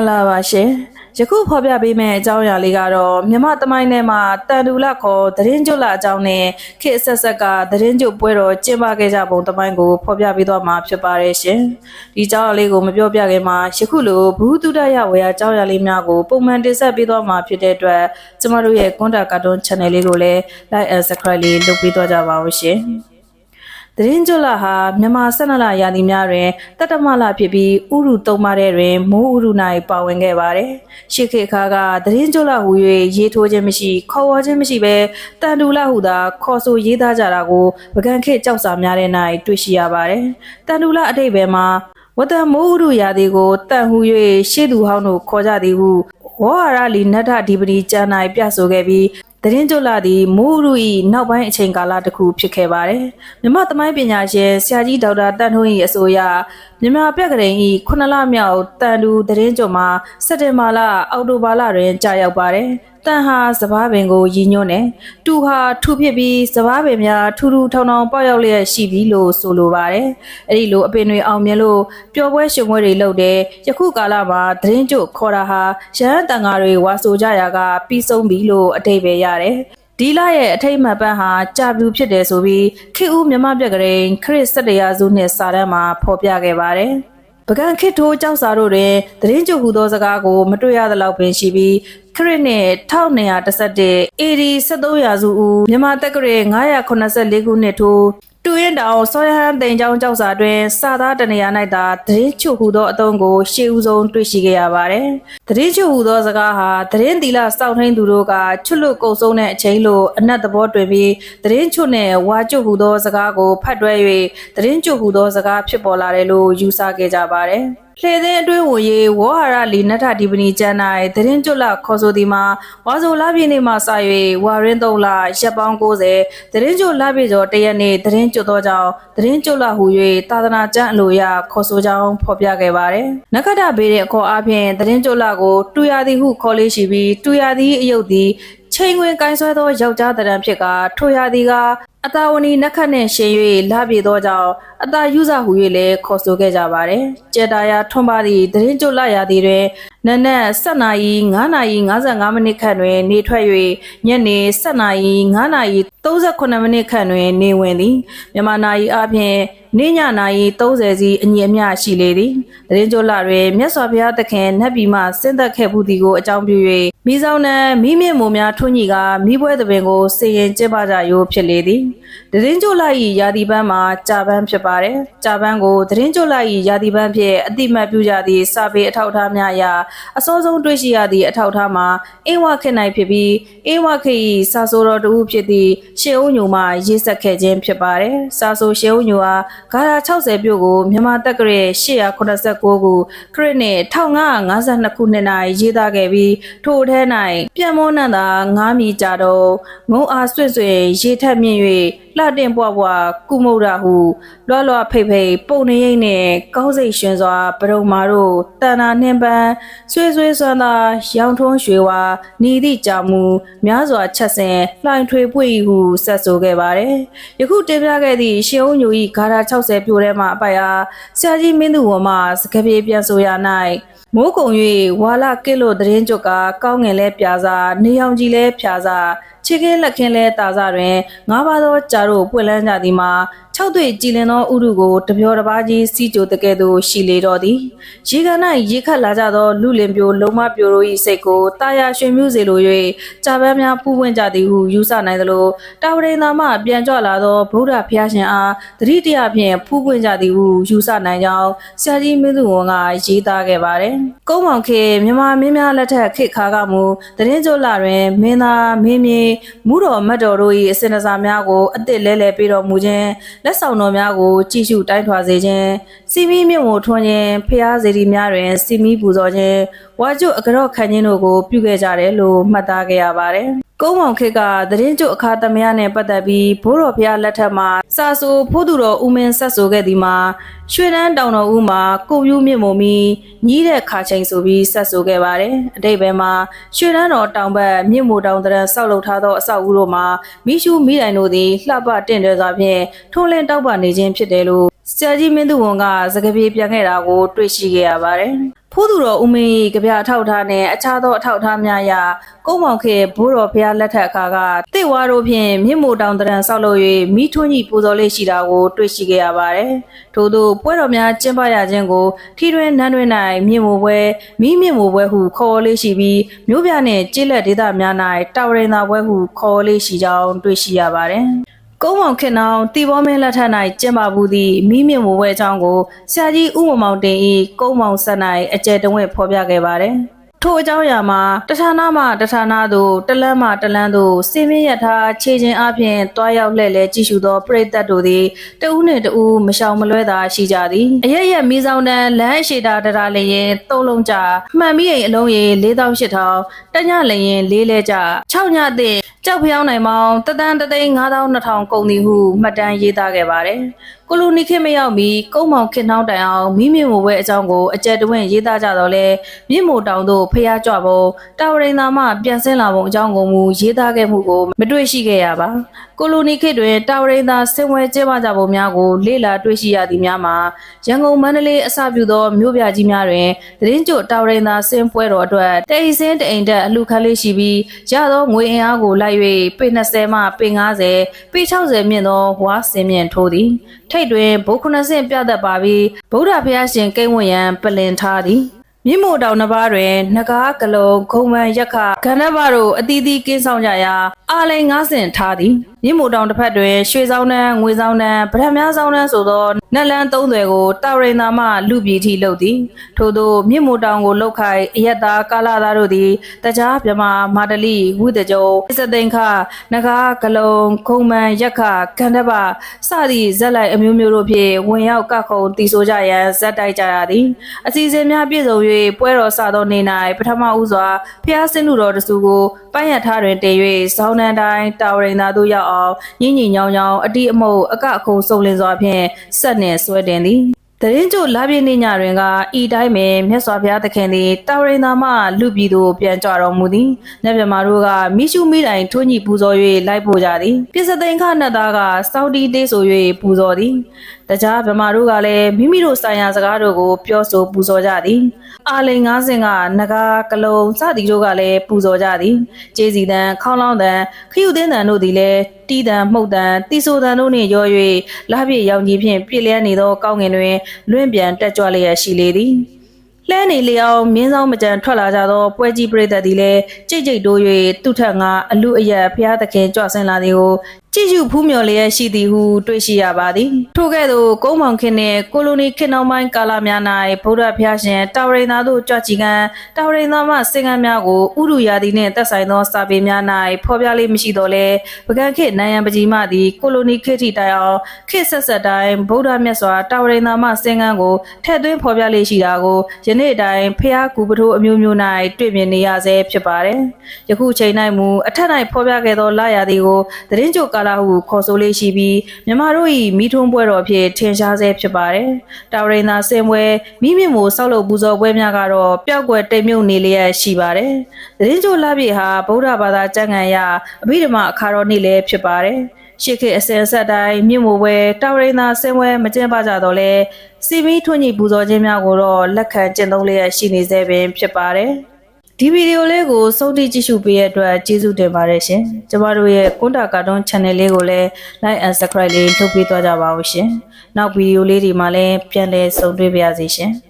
္ဂလာပါရှင်ယခုဖော်ပြပေးမယ့်အကြောင်းအရာလေးကတော့မြမသမိုင်းထဲမှာတန်တူလခေါ်သတင်းကျွတ်လာအကြောင်းနဲ့ခေတ်ဆက်ဆက်ကသတင်းကျွတ်ပွဲတော်ကျင်းပခဲ့ကြပုံသမိုင်းကိုဖော်ပြပေးသွားမှာဖြစ်ပါတယ်ရှင်ဒီအကြောင်းအရာလေးကိုမပြောပြခင်မှာယခုလိုဘူးတုဒရဝေယအကြောင်းအရာလေးများကိုပုံမှန်တင်ဆက်ပေးသွားမှာဖြစ်တဲ့အတွက်ကျမတို့ရဲ့ကွန်တာကာတွန်း channel လေးကိုလည်း like and subscribe လေးလုပ်ပေးသွားကြပါဦးရှင် သတင်းကျွတ်လာဟာမြန်မာဆက်နလရာသီများတွင်တတ္တမလဖြစ်ပြီးဥရုသုံးပါးတဲ့တွင်မိုးဥရု၌ပါဝင်ခဲ့ပါတယ်။ရှေခေခါကသတင်းကျွတ်လာဟူ၍ရေးထိုးခြင်းမရှိခေါ်ဝေါ်ခြင်းမရှိဘဲတန်တူလဟုသာခေါ်ဆိုရေးသားကြတာကိုပကံခေတ်ကြောက်စာများတဲ့၌တွေ့ရှိရပါတယ်။တန်တူလအတိတ်ဘယ်မှာဝတ္တမိုးဥရုရာသီကိုတန်ဟူ၍ရှေ့သူဟောင်းတို့ခေါ်ကြသည်ဟုဝေါ်ဟာရလီနတ္ထဒီပတိကျမ်း၌ပြဆိုခဲ့ပြီး သတင်းကြလာသည့်မိုးရူ၏နောက်ပိုင်းအချိန်ကာလတစ်ခုဖြစ်ခဲ့ပါတယ်။မြမသမိုင်းပညာရှင်ဆရာကြီးဒေါက်တာတန်ထွန်း၏အဆိုအရမြန်မာပြက်ကလေး၏ခုနှစ်လမြောက်တန်တူသတင်းကြမှာစက်တင်ဘာလအောက်တိုဘာလတွင်ကြာရောက်ပါတယ်။ တန်ဟာစပားပင်ကိုရည်ညွှန်းတယ်။တူဟာထူဖြစ်ပြီးစပားပင်များထူထူထောင်ထောင်ပေါက်ရောက်လျက်ရှိပြီလို့ဆိုလိုပါတယ်။အဲ့ဒီလိုအပင်တွေအောင်မြင်လို့ပျော်ပွဲရှင်ပွဲတွေလုပ်တယ်။ယခုကာလမှာသတင်းကြခေါ်တာဟာရဟန်းတန်ဃာတွေဝါဆိုကြရာကပြီးဆုံးပြီလို့အတိတ်ပဲရတယ်။ဒီလရဲ့အထိတ်မှတ်ပန်းဟာကြာပြူဖြစ်တယ်ဆိုပြီးခေဦးမြမပြက်ကလေးခရစ်စတရာစုနှစ်စာတမ်းမှာဖော်ပြခဲ့ပါတယ်။ ပကံခေတ်ထိုးကြောက်စာတို့တွင်သတင်းကြုပ်ဟူသောစကားကိုမတွေ့ရသလောက်ပင်ရှိပြီးခရစ်နှစ်1211 AD 73ရာစုဦးမြန်မာတက္ကရာ984ခုနှစ်ထိုး တူရင်တောင်စောရဟန်တိန်ချောင်းကြောက်စာတွင်စာသားတနေရာ၌သာသတင်းချုပ်ဟူသောအသုံးကိုရှေးဦးဆုံးတွေ့ရှိခဲ့ရပါတယ်။သတင်းချုပ်ဟူသောစကားဟာသတင်းတီလာစောင့်ထိန်သူတို့ကချွတ်လွတ်ကုံဆုံးတဲ့အချိန်လိုအနက်သဘောတွင်ပြီးသတင်းချုပ်နှင့်ဝါကျွတ်ဟူသောစကားကိုဖတ်တွဲ၍သတင်းချုပ်ဟူသောစကားဖြစ်ပေါ်လာတယ်လို့ယူဆခဲ့ကြပါတယ်။လှေသိန်းအတွင်းဝင်ရေးဝေါ်ဟာရလီနထဒီပနီကျမ်း၌သတင်းကျွတ်လခေါ်ဆိုသည်မှာဝါဆိုလပြည့်နေ့မှစ၍ဝါရင်းသုံးလရက်ပေါင်း90သတင်းကျွတ်လပြည့်ကျော်တရက်နေ့သတင်းကျွတ်သောကြောင့်သတင်းကျွတ်လဟူ၍သာသနာကျမ်းအလိုရခေါ်ဆိုကြောင်းဖော်ပြခဲ့ပါတယ်။နဂဒဘေးတဲ့အခေါ်အပြင်သတင်းကျွတ်လကိုတူရသည်ဟုခေါ်လေးရှိပြီးတူရသည်အယုတ်သည်ချိန်ဝင်ကိုင်းဆွဲသောယောက်ျားတရံဖြစ်ကထိုရာသည်က အတာဝနီနက်ခတ်နှင့်ရှင်၍လာပြေသောကြောင့်အတာယူဇဟူ၍လည်းခေါ်ဆိုခဲ့ကြပါတယ်။ကြေတာယာထွန်းပါသည့်သတင်းကြိုလာရသည်တွင်နနက်7နာရီ9နာရီ55မိနစ်ခန့်တွင်နေထွက်၍ညနေ7နာရီ9နာရီ38မိနစ်ခန့်တွင်နေဝင်သည်မြန်မာနာရီအပြင်နေ့ညနာရီ30စီအညီအမျှရှိလေသည်တရင်ကျော်လာတွင်မြတ်စွာဘုရားသခင်နတ်ပြည်မှဆင်းသက်ခဲ့မှုသည်ကိုအကြောင်းပြု၍မိဆောင်နံမိမြင့်မိုများထွန်းညီကမိပွဲသဘင်ကိုစေရင်ကျင်းပကြရိုးဖြစ်လေသည်တရင်ကျော်လာ၏ယာဒီပန်းမှာကြာပန်းဖြစ်ပါတယ်ကြာပန်းကိုတရင်ကျော်လာ၏ယာဒီပန်းဖြင့်အတိမတ်ပြုကြသည့်စာပေအထောက်အထားများအရအစောဆုံးတွေ့ရှိရသည့်အထောက်အထားမှာအင်းဝခေ၌ဖြစ်ပြီးအင်းဝခေ၏စာဆိုတော်တူဖြစ်သည့်ရှေးဦးညိုမှရေးဆက်ခဲ့ခြင်းဖြစ်ပါတယ်စာဆိုရှေးဦးညိုအားဂါရာ60ပြို့ကိုမြန်မာတက္ကရာ889ခုခရစ်နှစ်1552ခုနှစ်၌ရေးသားခဲ့ပြီးထို့ထဲ၌ပြန်မောနန္တာ9မိကြတော့ငုံအားဆွင့်ဆွင့်ရေးထက်မြင့်၍လှတင်ပွားပွားကုမုဒ္ဒဟုလွှတ်လွှတ်ဖိတ်ဖိတ်ပုံနေရိပ်နှင့်ကောင်းစိတ်ရှင်စွာပရုံမာတို့တဏ္ဍာနှင်းပန်းဆွေးဆွေးစွမ်းသာရောင်ထွန်းရွှေဝါနီသည့်ကြောင့်မူများစွာချက်ဆင်လှိုင်ထွေပွေဟုဆက်ဆိုခဲ့ပါတယ်ယခုတင်ပြခဲ့သည့်ရှေးဦးညူ၏ဂါရာ60ပြိုထဲမှအပိုက်အားဆရာကြီးမင်းသူဝမှစကပြေပြန်ဆိုရ၌မိုးကုံ၍ဝါလာကစ်လို့သတင်းကြွကကောင်းငင်လဲပြာစာနေအောင်ကြီးလဲဖြာစာ ခြေကင်းလက်ခင်းလဲတာစာတွင်ငါးပါးသောကြာတို့ပွင့်လန်းကြသည်မှာ ၆တွေ့ကြည်လင်သောဥရုကိုတပြောတစ်ပါးကြီးစီးကြိုတကဲ့သို့ရှိလေတော့သည်ရေကန်၌ရေခတ်လာကြသောလူလင်ပြိုလုံးမပြိုတို့၏စိတ်ကိုတာယာရွှင်မြူးစေလို၍ကြာပန်းများပူပွင့်ကြသည်ဟုယူဆနိုင်သလိုတာဝရိန်သာမှပြန်ကြွလာသောဗုဒ္ဓဖျားရှင်အားတတိတရဖြင့်ဖူးပွင့်ကြသည်ဟုယူဆနိုင်ကြောင်းဆရာကြီးမင်းသူဝန်ကရေးသားခဲ့ပါတယ်ကုန်းမောင်ခေမြမမင်းများလက်ထက်ခေတ်ခါကမူတရင်ကျိုလာတွင်မင်းသားမင်းမြေမူတော်မတ်တော်တို့၏အစင်အစာများကိုအစ်စ်လဲလဲပေးတော်မူခြင်းလက်ဆောင်တော်များကိုကြည်ရှုတိုင်းထွာစေခြင်းစီမီမြင့်မို့ထွန်းခြင်းဖျားစေတီများတွင်စီမီပူဇော်ခြင်းဝါကျွတ်အကြော့ခံခြင်းတို့ကိုပြုခဲ့ကြတယ်လို့မှတ်သားခဲ့ရပါတယ် ကုန်းမောင်ခေတ်ကသတင်းကျုပ်အခါသမယနဲ့ပတ်သက်ပြီးဘိုးတော်ဖျားလက်ထက်မှာစာဆိုဖိုးသူတော်ဦးမင်းဆက်ဆိုခဲ့ဒီမှာရွှေတန်းတောင်တော်ဦးမှာကိုပြူးမြင့်မုံမီညီးတဲ့ခါချိန်ဆိုပြီးဆက်ဆိုခဲ့ပါတယ်အတိတ်ဘယ်မှာရွှေတန်းတော်တောင်ဘက်မြင့်မိုတောင်တရံဆောက်လုပ်ထားသောအဆောက်အဦတို့မှာမိရှုမိတိုင်တို့သည်လှပတင့်တယ်စွာဖြင့်ထုံးလင်းတောက်ပနေခြင်းဖြစ်တယ်လို့ ဆဆရာကြီးမင်းသူဝန်ကစကားပြေပြန်ခဲ့တာကိုတွေ့ရှိခဲ့ရပါတယ်။ဖိုးသူတော်ဦးမင်း၏ကြပြအထောက်ထားနဲ့အခြားသောအထောက်အထားများအရကုန်းမောင်ခေဘိုးတော်ဖျားလက်ထက်အခါကတိဝါတို့ဖြင့်မြင့်မို့တောင်တရံဆောက်လုပ်၍မိထွန်းကြီးပူဇော်လေးရှိတာကိုတွေ့ရှိခဲ့ရပါတယ်။ထို့သောပွဲတော်များကျင်းပရခြင်းကိုထီတွင်နန်းတွင်၌မြင့်မို့ပွဲမိမြင့်မို့ပွဲဟုခေါ်လေးရှိပြီးမြို့ပြနှင့်ကျေးလက်ဒေသများ၌တာဝရင်သာပွဲဟုခေါ်လေးရှိကြောင်းတွေ့ရှိရပါတယ်။ ကုန်းမောင်ခင်နောင်တီဘောမင်းလက်ထက်၌ကျင်းပမှုသည့်မိမြင့်မိုးပွဲအကြောင်းကိုဆရာကြီးဥမမောင်တင်၏ကုန်းမောင်ဆက်၌အကျယ်တဝင့်ဖော်ပြခဲ့ပါတယ်။ထိုအကြောင်းအရာမှာတဌာနမှတဌာနသို့တလန်းမှတလန်းသို့စင်မင်းရထားခြေချင်းအပြင်တွားရောက်လှည့်လဲကြည့်ရှုသောပရိသတ်တို့သည်တဦးနှင့်တဦးမရှောင်မလွဲသာရှိကြသည်အရရက်မီဆောင်တန်လမ်းအရှိတာတရာလျင်သုံးလုံးကြမှန်မိအိမ်အလုံးရေ4800တညလျင်လေးလဲကြ6ညသည့်ကြောက်ဖျောင်းနိုင်မောင်တသန်းတသိန်း9200ကုန်သည်ဟုမှတ်တမ်းရေးသားခဲ့ပါတယ်။ကိုလိုနီခေတ်မရောက်မီကုန်းမောင်ခင်နှောင်းတိုင်အောင်မိမြင့်မိုးပွဲအကြောင်းကိုအကြက်တဝင့်ရေးသားကြတော့လဲမြင့်မိုးတောင်တို့ဖျားကြွပုံတာဝရိန်သာမှပြန်ဆင်းလာပုံအကြောင်းကိုမူရေးသားခဲ့မှုကိုမတွေ့ရှိခဲ့ရပါ။ ကိုလိုနီခေတ်တွင်တာဝရိန်သာဆင်ဝဲကျင်းပကြပုံများကိုလေ့လာတွေ့ရှိရသည်များမှာရန်ကုန်မန္တလေးအစပြုသောမြို့ပြကြီးများတွင်သတင်းကြိုတာဝရိန်သာဆင်းပွဲတော်အတွက်တအိစင်းတအိမ်တက်အလူခန်းလေးရှိပြီးရသောငွေအင်အားကိုလိုက်၍ပေ20မှပေ90ပေ60မြင့်သောဝါစင်မြင့်ထိုးသည်ထိတ်တွင်ဘုတ်ခုနှစ်ဆင့်ပြတ်သက်ပါပြီးဗုဒ္ဓဘုရားရှင်ကိန်းဝတ်ရန်ပလင်ထားသည်မြင့်မို့တောင်နှစ်ပါးတွင်နဂါးကလုံးဂုံမန်ရက်ခကဏ္ဍဘတို့အတီးတီးကင်းဆောင်ကြရာ အာလိန်ငါးဆင်ထားသည်မြင့်မို့တောင်တစ်ဖက်တွင်ရွှေဆောင်တန်းငွေဆောင်တန်းဗရမများဆောင်တန်းဆိုသောနက်လန်းသုံးသွယ်ကိုတာရိန်သာမှလူပြည်ထိလုပ်သည်ထို့သောမြင့်မို့တောင်ကိုလောက်ခိုင်အယက်သားကာလာသားတို့သည်တကြားမြမမာတလီဝိတကြုံစသိန်ခနဂါးကလုံးဂုံမန်ရက်ခကဏ္ဍဘစသည့်ဇက်လိုက်အမျိုးမျိုးတို့ဖြင့်ဝင်ရောက်ကခုံတီဆိုကြရန်ဇက်တိုက်ကြရသည်အစီအစဉ်များပြည့်စုံ၍ပွဲတော်စသောနေ့၌ပထမဦးစွာဖျားဆင်းလူတော်တစုကိုပန်းရထားတွင်တင်၍ဇောင်းနန်းတိုင်းတာဝရိန်သာတို့ရောက်အောင်ညင်ညင်ညောင်းညောင်းအတိအမုတ်အကအခုံစုံလင်စွာဖြင့်ဆက်နှင့်ဆွဲတင်သည်တရင်ကျိုလာပြည့်နေ့ညတွင်ကဤတိုင်းပင်မြတ်စွာဘုရားသခင်သည်တာဝရိန်သာမှလူပြည်သို့ပြန်ကြွတော်မူသည်။နတ်မြမာတို့ကမိရှုမိတိုင်ထွန်းညှိပူဇော်၍လိုက်ပို့ကြသည်။ပြစ္ဆသိန်ခနတ်သားကစောက်တီတေးဆို၍ပူဇော်သည်။ တကြားဗမာတို့ကလည်းမိမိတို့ဆိုင်ရာစကားတို့ကိုပြောဆိုပူဇော်ကြသည်။အာလိန်၅ဆင့်ကနဂါကလုံးစသည်တို့ကလည်းပူဇော်ကြသည်။ကျေးစီတန်ခေါင်းလောင်းတန်ခရုသင်းတန်တို့သည်လည်းတီးတန်မှုတ်တန်တီဆိုတန်တို့နှင့်ရော၍လာပြည့်ရောင်ကြီးဖြင့်ပြည့်လျက်နေသောကောင်းငင်တွင်လွင့်ပြန်တက်ကြွလျက်ရှိလေသည်။လှဲနေလျောင်းမင်းဆောင်မကြံထွက်လာကြသောပွဲကြီးပရိသတ်သည်လည်းကြိတ်ကြိတ်တိုး၍သူ့ထက်ငါအလူအယက်ဖျားသခင်ကြွဆင်းလာသည်ကို ကြည့်ရှုဖူးမြော်လျက်ရှိသည်ဟုတွေ့ရှိရပါသည်ထို့ကဲ့သို့ကုန်းမောင်ခင်နှင့်ကိုလိုနီခေတ်နောက်ပိုင်းကာလများ၌ဗုဒ္ဓဘုရားရှင်တာဝရိန်သာတို့ကြွချီကံတာဝရိန်သာမှစင်ကံများကိုဥရုယာသည်နှင့်သက်ဆိုင်သောစာပေများ၌ဖော်ပြလေးမရှိတော့လဲပကံခေတ်နိုင်ရန်ပကြီးမသည်ကိုလိုနီခေတ်ထိတိုင်အောင်ခေတ်ဆက်ဆက်တိုင်းဗုဒ္ဓမြတ်စွာတာဝရိန်သာမှစင်ကံကိုထည့်သွင်းဖော်ပြလေးရှိတာကိုယနေ့တိုင်ဖျားကူပထိုးအမျိုးမျိုး၌တွေ့မြင်နေရဆဲဖြစ်ပါတယ်ယခုချိန်၌မူအထက်၌ဖော်ပြခဲ့သောလာရာသည်ကိုသတင်းကြိုကာလဟုခေါ်ဆိုလေးရှိပြီးမြန်မာတို့၏မိထုံးပွဲတော်ဖြင့်ထင်ရှားဆဲဖြစ်ပါတယ်။တာဝရိန်သာစင်ပွဲမိမြင့်မို့ဆောက်လုပ်ပူဇော်ပွဲများကတော့ပျောက်ကွယ်တိမ်မြုပ်နေလျက်ရှိပါတယ်။သတင်းကြိုလာပြေဟာဗုဒ္ဓဘာသာကျမ်းဂန်အရအဘိဓမ္မာအခါတော်နေ့လည်းဖြစ်ပါတယ်။ရှေခေတ်အစဉ်အဆက်တိုင်းမြင့်မို့ပွဲတာဝရိန်သာစင်ပွဲမကျင်းပကြတော့လဲစီမီထွန်းညိပူဇော်ခြင်းများကိုတော့လက်ခံကျင့်သုံးလျက်ရှိနေသေးပင်ဖြစ်ပါတယ်။ ဒီဗီဒီယိုလေးကိုစုံတိကြည့်ရှုပေးရတဲ့အတွက်ကျေးဇူးတင်ပါတယ်ရှင်။ကျမတို့ရဲ့ကွန်တာကာတွန်း channel လေးကိုလည်း like and subscribe လေးလုပ်ပေးသွားကြပါဦးရှင်။နောက်ဗီဒီယိုလေးဒီမှာလည်းပြန်လည်ဆုံတွေ့ပါရစေရှင်။